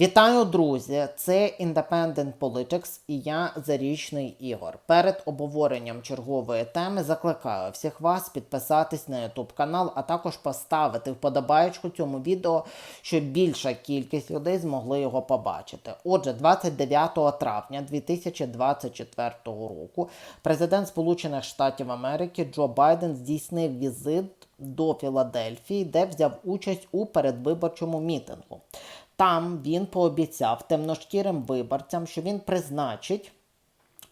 Вітаю, друзі! Це Independent Politics і я Зарічний Ігор. Перед обговоренням чергової теми закликаю всіх вас підписатись на YouTube канал, а також поставити вподобаєчку цьому відео, щоб більша кількість людей змогли його побачити. Отже, 29 травня 2024 року президент Сполучених Штатів Америки Джо Байден здійснив візит до Філадельфії, де взяв участь у передвиборчому мітингу. Там він пообіцяв темношкірим виборцям, що він призначить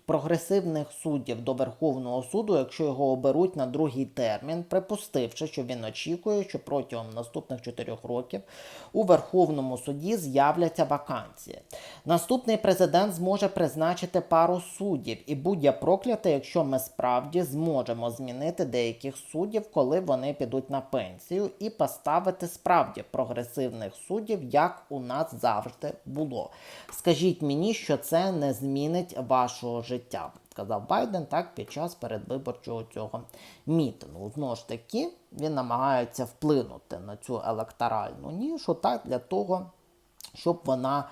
прогресивних суддів до Верховного суду, якщо його оберуть на другий термін, припустивши, що він очікує, що протягом наступних чотирьох років у Верховному суді з'являться вакансії. Наступний президент зможе призначити пару суддів, і будь-я проклятий, якщо ми справді зможемо змінити деяких суддів, коли вони підуть на пенсію, і поставити справді прогресивних суддів, як у нас завжди було. Скажіть мені, що це не змінить вашого життя, сказав Байден так під час передвиборчого цього мітингу. Знову ж таки, він намагається вплинути на цю електоральну нішу так для того, щоб вона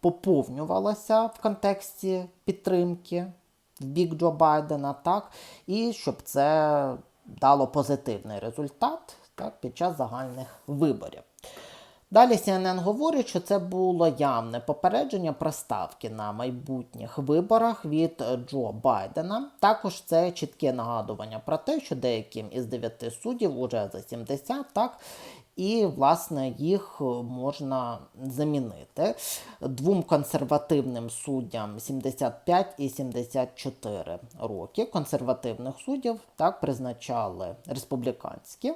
поповнювалася в контексті підтримки в бік Джо Байдена, так, і щоб це дало позитивний результат так, під час загальних виборів. Далі CNN говорить, що це було явне попередження про ставки на майбутніх виборах від Джо Байдена. Також це чітке нагадування про те, що деяким із дев'яти суддів уже за 70, так. І, власне, їх можна замінити двом консервативним суддям 75 і 74 роки. Консервативних суддів так призначали республіканські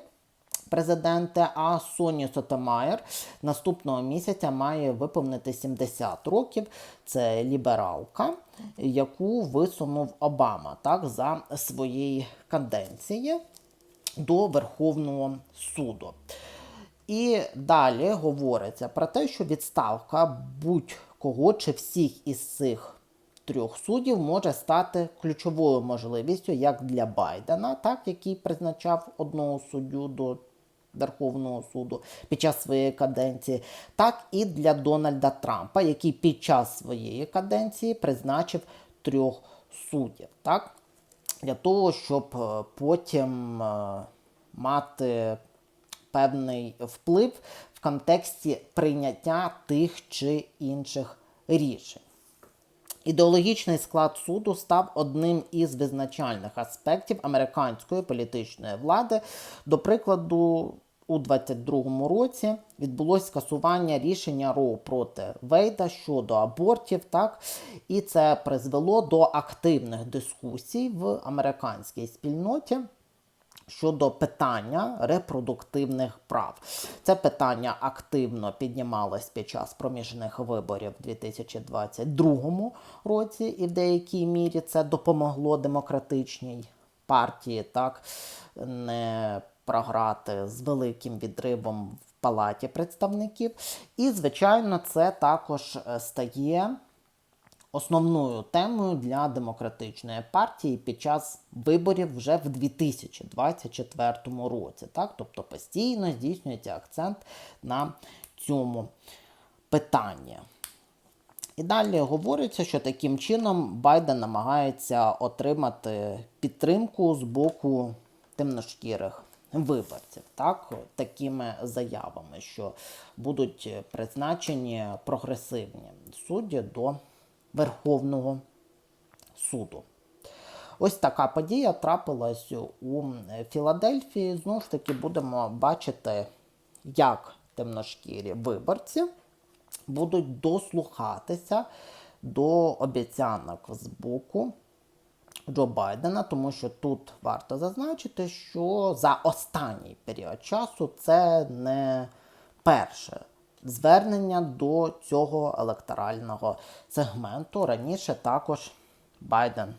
президенти, а Соні Сотомаєр наступного місяця має виповнити 70 років. Це лібералка, яку висунув Обама так, за своєї каденції до Верховного суду. І далі говориться про те, що відставка будь-кого чи всіх із цих трьох суддів може стати ключовою можливістю як для Байдена, так який призначав одного суддю до Верховного суду під час своєї каденції, так і для Дональда Трампа, який під час своєї каденції призначив трьох суддів. Так? Для того, щоб е, потім е, мати певний вплив в контексті прийняття тих чи інших рішень. Ідеологічний склад суду став одним із визначальних аспектів американської політичної влади. До прикладу, у 22-му році відбулось скасування рішення Роу проти Вейда щодо абортів, так і це призвело до активних дискусій в американській спільноті. Щодо питання репродуктивних прав, це питання активно піднімалось під час проміжних виборів у 2022 році, і в деякій мірі це допомогло демократичній партії, так не програти з великим відривом в палаті представників. І, звичайно, це також е, стає основною темою для демократичної партії під час виборів вже в 2024 році. Так? Тобто постійно здійснюється акцент на цьому питанні. І далі говориться, що таким чином Байден намагається отримати підтримку з боку темношкірих виборців, так, такими заявами, що будуть призначені прогресивні судді до Верховного суду. Ось така подія трапилась у Філадельфії. Знову ж таки, будемо бачити, як темношкірі виборці будуть дослухатися до обіцянок з боку Джо Байдена, тому що тут варто зазначити, що за останній період часу це не перше звернення до цього електорального сегменту. Раніше також Байден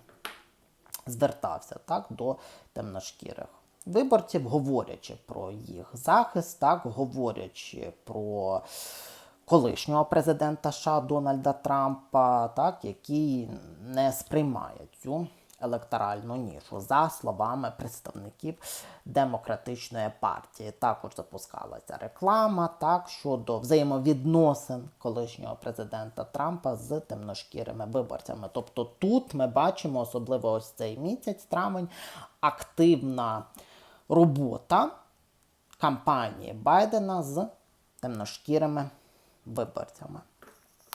звертався так, до темношкірих виборців, говорячи про їх захист, так, говорячи про колишнього президента США Дональда Трампа, так, який не сприймає цю електоральну нішу, за словами представників демократичної партії. Також запускалася реклама так щодо взаємовідносин колишнього президента Трампа з темношкірими виборцями. Тобто тут ми бачимо, особливо ось цей місяць, травень, активна робота кампанії Байдена з темношкірими виборцями.